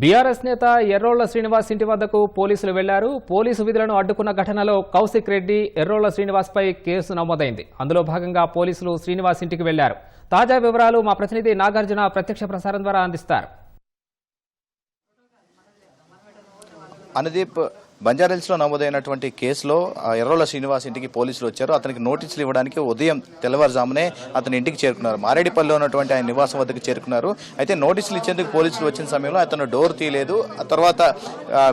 BRS నేత ఎర్రోళ్ళ శ్రీనివాస్ ఇంటి వద్దకు పోలీసులు వెళ్ళారు. పోలీసు విధులను అడ్డుకున్న ఘటనలో కౌశిక్ రెడ్డి ఎర్రోళ్ళ శ్రీనివాస్పై కేసు నమోదైంది. అందులో భాగంగా పోలీసులు శ్రీనివాస్ ఇంటికి వెళ్ళారు. తాజా వివరాలు మా ప్రతినిధి నాగార్జున ప్రత్యక్ష ప్రసారం ద్వారా అందిస్తారు. అనుదీప్ బంజారాహిల్స్లో నమోదైనటువంటి కేసులో ఎర్రోల శ్రీనివాస్ ఇంటికి పోలీసులు వచ్చారు. అతనికి నోటీసులు ఇవ్వడానికి ఉదయం తెల్లవారుజామునే అతని ఇంటికి చేరుకున్నారు. మారేడుపల్లిలో ఉన్నటువంటి ఆయన నివాసం వద్దకు చేరుకున్నారు. అయితే నోటీసులు ఇచ్చేందుకు పోలీసులు వచ్చిన సమయంలో అతను డోర్ తీయలేదు. ఆ తర్వాత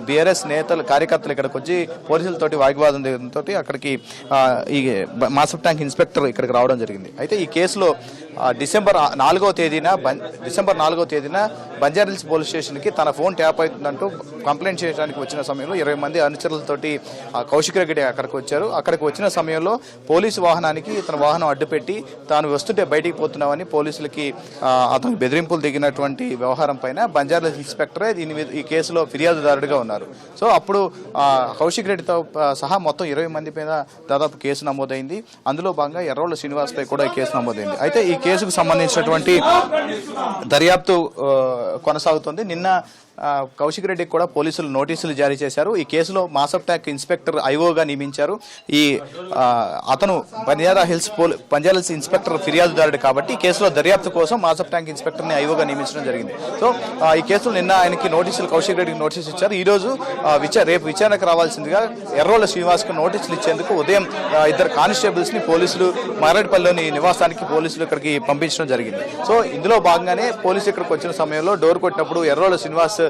బీఆర్ఎస్ నేతలు కార్యకర్తలు ఇక్కడికి వచ్చి పోలీసులతోటి వాగ్వాదం తోటి అక్కడికి ఈ మాసప్ ట్యాంక్ ఇన్స్పెక్టర్ ఇక్కడికి రావడం జరిగింది. అయితే ఈ కేసులో డిసెంబర్ నాలుగో నాలుగవ తేదీన డిసెంబర్ నాలుగో తేదీన బంజారిల్స్ పోలీస్ స్టేషన్కి తన ఫోన్ ట్యాప్ అవుతుందంటూ కంప్లైంట్ చేయడానికి వచ్చిన సమయంలో ఇరవై మంది అనుచరులతోటి ఆ, కౌశిక్ రెడ్డి అక్కడికి వచ్చారు. అక్కడికి వచ్చిన సమయంలో పోలీసు వాహనానికి తన వాహనం అడ్డుపెట్టి తాను వస్తుంటే బయటికి పోతున్నామని పోలీసులకి అతను బెదిరింపులు దిగినటువంటి వ్యవహారం పైన బంజారిల్స్ ఇన్స్పెక్టరే దీని మీద ఈ కేసులో ఫిర్యాదుదారుడిగా ఉన్నారు. సో అప్పుడు కౌశిక్ రెడ్డితో సహా మొత్తం ఇరవై మంది మీద దాదాపు కేసు నమోదైంది. అందులో భాగంగా ఎర్రోళ్ళ శ్రీనివాస్పై కూడా ఈ కేసు నమోదైంది. అయితే ఈ కేసుకు సంబంధించినటువంటి దర్యాప్తు కొనసాగుతుంది. నిన్న కౌశిక్ రెడ్డికి కూడా పోలీసులు నోటీసులు జారీ చేశారు. ఈ కేసులో మాసప్ ట్యాక్ ఇన్స్పెక్టర్ ఐఓగా నియమించారు. ఈ అతను పంజారా హిల్స్ పోల్ పంజారా హిల్స్ ఇన్స్పెక్టర్ ఫిర్యాదుదారుడు కాబట్టి ఈ కేసులో దర్యాప్తు కోసం మాసప్ ట్యాంక్ ఇన్స్పెక్టర్ని ఐఓగా నియమించడం జరిగింది. సో ఈ కేసులో నిన్న ఆయనకి నోటీసులు కౌశిక్ రెడ్డికి నోటీసులు ఇచ్చారు. ఈ రోజు విచార రేపు విచారణకు రావాల్సిందిగా ఎర్రోల శ్రీనివాస్కు నోటీసులు ఇచ్చేందుకు ఉదయం ఇద్దరు కానిస్టేబుల్స్ని పోలీసులు మారేడుపల్లిలోని నివాసానికి పోలీసులు ఇక్కడికి పంపించడం జరిగింది. సో ఇందులో భాగంగానే పోలీసు ఇక్కడికి వచ్చిన సమయంలో డోర్ కొట్టినప్పుడు ఎర్రోల శ్రీనివాస్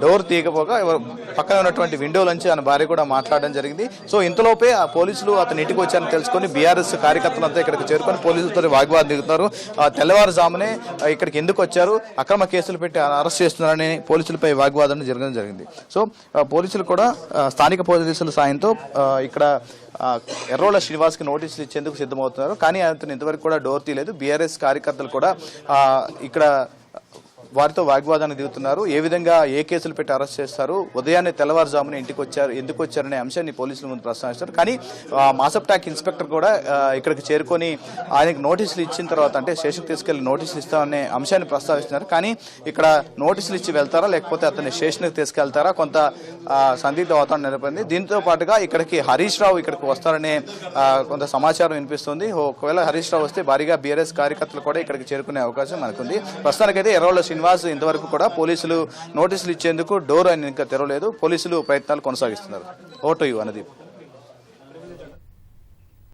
డోర్ తీయకపోగా పక్కన ఉన్నటువంటి విండోలోంచి ఆయన భార్య కూడా మాట్లాడడం జరిగింది. సో ఇంతలోపే ఆ పోలీసులు అతని ఇంటికి వచ్చారని తెలుసుకొని బీఆర్ఎస్ కార్యకర్తలంతా ఇక్కడికి చేరుకొని పోలీసులతో వాగ్వాదం దిగుతున్నారు. ఆ, తెల్లవారుజామునే ఇక్కడికి ఎందుకు వచ్చారు? అక్రమ కేసులు పెట్టి అరెస్ట్ చేస్తున్నారని పోలీసులపై వాగ్వాదం జరగడం జరిగింది. సో పోలీసులు కూడా స్థానిక పోలీసుల సాయంతో ఇక్కడ ఎర్రోల శ్రీనివాస్కి నోటీసులు ఇచ్చేందుకు సిద్ధమవుతున్నారు. కానీ అతను ఇంతవరకు కూడా డోర్ తీయలేదు. బీఆర్ఎస్ కార్యకర్తలు కూడా ఇక్కడ వారితో వాగ్వాదాన్ని దిగుతున్నారు. ఏ విధంగా ఏ కేసులు పెట్టి అరెస్ట్ చేస్తారు? ఉదయాన్నే తెల్లవారుజామున ఇంటికి వచ్చారు ఎందుకు వచ్చారనే అంశాన్ని పోలీసుల ముందు ప్రస్తావిస్తారు కానీ మాసప్ ట్యాక్ ఇన్స్పెక్టర్ కూడా ఇక్కడికి చేరుకొని ఆయనకు నోటీసులు ఇచ్చిన తర్వాత అంటే స్టేషన్కి తీసుకెళ్ళి నోటీసులు ఇస్తామనే అంశాన్ని ప్రస్తావిస్తున్నారు. కానీ ఇక్కడ నోటీసులు ఇచ్చి వెళ్తారా? లేకపోతే అతన్ని స్టేషన్కి తీసుకెళ్తారా? కొంత సందిగ్ధ వాతావరణం నెలకొంది. దీంతో పాటుగా ఇక్కడికి హరీష్ రావు ఇక్కడికి వస్తారనే కొంత సమాచారం వినిపిస్తుంది. ఒకవేళ హరీష్ రావు వస్తే భారీగా బీఆర్ఎస్ కార్యకర్తలు కూడా ఇక్కడికి చేరుకునే అవకాశం మనకుంది. ప్రస్తుతానికైతే ఎర్రవల్ల శ్రీనివాస్ ఇంతవరకు కూడా పోలీసులు నోటీసులు ఇచ్చేందుకు డోర్ అని ఇంకా తెరవలేదు. పోలీసులు ప్రయత్నాలు కొనసాగిస్తున్నారు. Vote you Anadeep